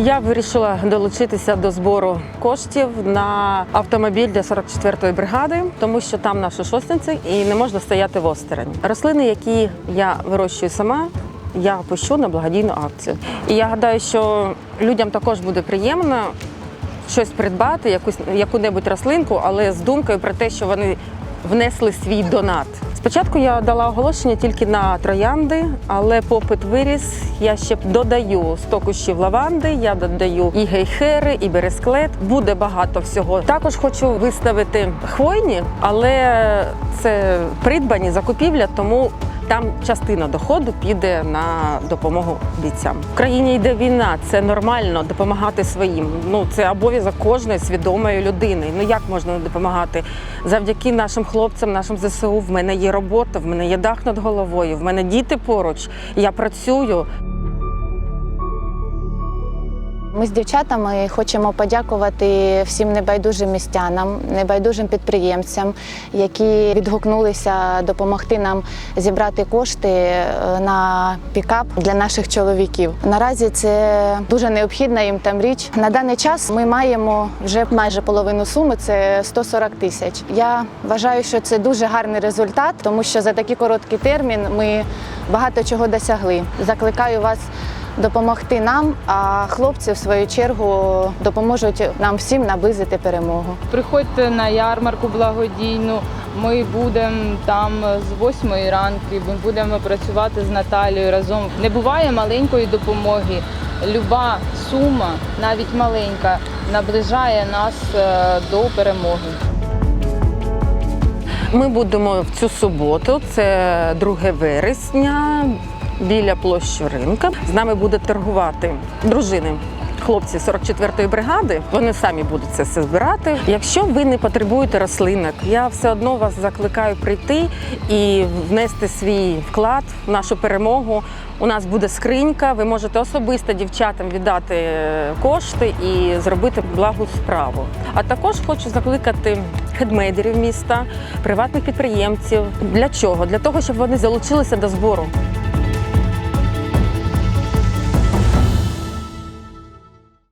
Я вирішила долучитися до збору коштів на автомобіль для 44-ї бригади, тому що там наші шосниці і не можна стояти в осторонь. Рослини, які я вирощую сама. Я пущу на благодійну акцію. І я гадаю, що людям також буде приємно щось придбати, якусь яку-небудь рослинку, але з думкою про те, що вони внесли свій донат. Спочатку я дала оголошення тільки на троянди, але попит виріс. Я ще додаю 100 кущів лаванди, я додаю і гейхери, і бересклет. Буде багато всього. Також хочу виставити хвойні, але це придбані закупівля, тому там частина доходу піде на допомогу бійцям. В країні йде війна, це нормально допомагати своїм. Ну це обов'язок кожної свідомої людини. Ну як можна не допомагати? Завдяки нашим хлопцям, нашим ЗСУ, в мене є робота, в мене є дах над головою, в мене діти поруч. Я працюю. Ми з дівчатами хочемо подякувати всім небайдужим містянам, небайдужим підприємцям, які відгукнулися допомогти нам зібрати кошти е, на пікап для наших чоловіків. Наразі це дуже необхідна їм там річ. На даний час ми маємо вже майже половину суми це 140 тисяч. Я вважаю, що це дуже гарний результат, тому що за такий короткий термін ми багато чого досягли. Закликаю вас допомогти нам, а хлопці, в свою чергу, допоможуть нам всім наблизити перемогу. Приходьте на ярмарку благодійну. Ми будемо там з 8 ранку. Ми будемо працювати з Наталією разом. Не буває маленької допомоги. Люба сума, навіть маленька, наближає нас е, до перемоги. Ми будемо в цю суботу, це 2 вересня, біля площі ринка. З нами буде торгувати дружини. Хлопці 44-ї бригади, вони самі будуть це все збирати. Якщо ви не потребуєте рослинок, я все одно вас закликаю прийти і внести свій вклад в нашу перемогу. У нас буде скринька. Ви можете особисто дівчатам віддати е, кошти і зробити благу справу. А також хочу закликати хедмейдерів міста, приватних підприємців. Для чого? Для того, щоб вони залучилися до збору.